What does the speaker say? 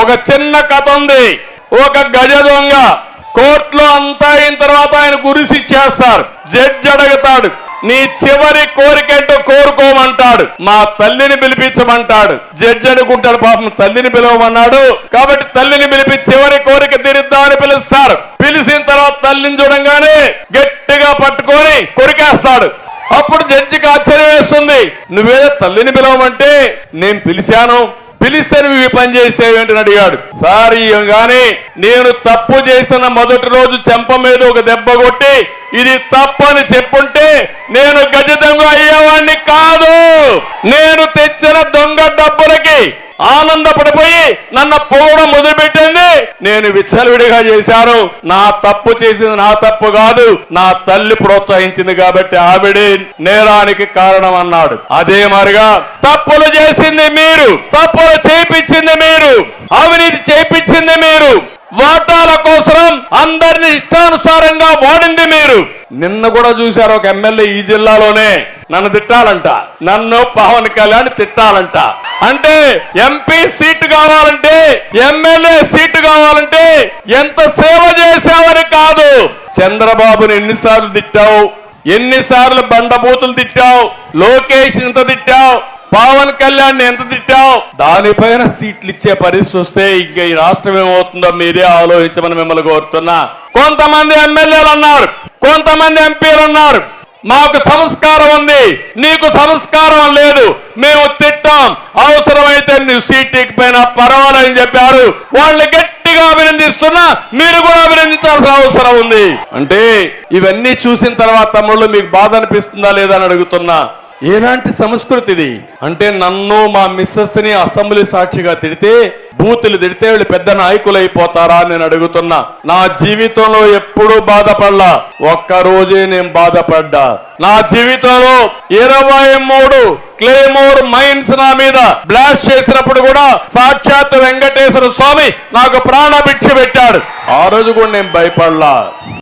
ఒక చిన్న కథ ఉంది. ఒక గజ దొంగ కోర్టులో అంతా అయిన తర్వాత ఆయన గురిసి ఇచ్చేస్తారు. జడ్జి అడుగుతాడు నీ చివరి కోరికేంటో కోరుకోమంటాడు మా తల్లిని పిలిపించమంటాడు. జడ్జి అనుకుంటాడు పాపం తల్లిని పిలవమన్నాడు. కాబట్టి తల్లిని పిలిపించి చివరి కోరిక తీరుద్దామని పిలుస్తారు. పిలిచిన తర్వాత తల్లిని చూడంగానే గట్టిగా పట్టుకొని కొరికేస్తాడు. అప్పుడు జడ్జికి ఆశ్చర్యం వేస్తుంది నువ్వేదో తల్లిని పిలవమంటే నేను పిలిచాను పిలిస్తే నువ్వు ఈ పని చేసేవేంటని అడిగాడు. సార్ కానీ నేను తప్పు చేసిన మొదటి రోజు చెంప మీద ఒక దెబ్బ కొట్టి ఇది తప్పని చెప్పుంటే నేను గజ దొంగ అయ్యేవాడిని కాదు. నేను తెచ్చిన దొంగ ఆనందపడిపోయి నన్ను పోవడం మొదలుపెట్టింది. నేను విచ్చలవిడిగా చేశాను. నా తప్పు చేసింది నా తప్పు కాదు. నా తల్లి ప్రోత్సహించింది కాబట్టి ఆవిడే నేరానికి కారణం అన్నాడు అదే మరిగా తప్పులు చేసింది మీరు తప్పులు చేపించింది మీరు అవినీతి చేపించింది మీరు వాటాల కోసం అందరిని ఇష్టానుసారంగా వాడింది మీరు. నిన్న కూడా చూశారు ఒక ఎమ్మెల్యే ఈ జిల్లాలోనే. నన్ను తిట్టాలంట. నన్ను పవన్ కళ్యాణ్ తిట్టాలంట. అంటే ఎంపీ సీటు కావాలంటే ఎమ్మెల్యే సీటు కావాలంటే ఎంత సేవ చేసావని కాదు. చంద్రబాబుని ఎన్నిసార్లు తిట్టావు? ఎన్నిసార్లు బండబూతులు తిట్టావు? లోకేష్ ఎంత తిట్టావు? పవన్ కళ్యాణ్ ఎంత తిట్టావు? దానిపైన సీట్లు ఇచ్చే పరిస్థితి వస్తే ఇంకా ఈ రాష్ట్రం ఏమవుతుందో మీరే ఆలోచించమని మిమ్మల్ని కోరుతున్నా. కొంతమంది ఎమ్మెల్యేలు అన్నారు కొంతమంది ఎంపీలు అన్నారు. మాకు సంస్కారం ఉంది నీకు సంస్కారం లేదు అవసరమైతే నువ్వు సీట్ ఎక్కిపోయినా పర్వాలేదని చెప్పారు. వాళ్ళు గట్టిగా అభినందిస్తున్నా మీరు కూడా అభినందించాల్సిన అవసరం ఉంది. అంటే ఇవన్నీ చూసిన తర్వాత తమ్ముళ్ళు మీకు బాధ అనిపిస్తుందా లేదా అని అడుగుతున్నా. ఎలాంటి సంస్కృతి ఇది అంటే నన్ను మా మిస్సెస్ని అసెంబ్లీ సాక్షిగా తిడితే బూతులు తిడితే వీళ్ళు పెద్ద నాయకులు అయిపోతారా నేను అడుగుతున్నా. నా జీవితంలో ఎప్పుడూ బాధపడలా. ఒక్క రోజే నేను బాధపడ్డా. నా జీవితంలో ఇరవై మూడు క్లేమోర్ మైన్స్ నా మీద బ్లాస్ట్ చేసినప్పుడు కూడా సాక్షాత్ వెంకటేశ్వర స్వామి నాకు ప్రాణభిక్ష పెట్టాడు. ఆ రోజు కూడా నేను భయపడలా.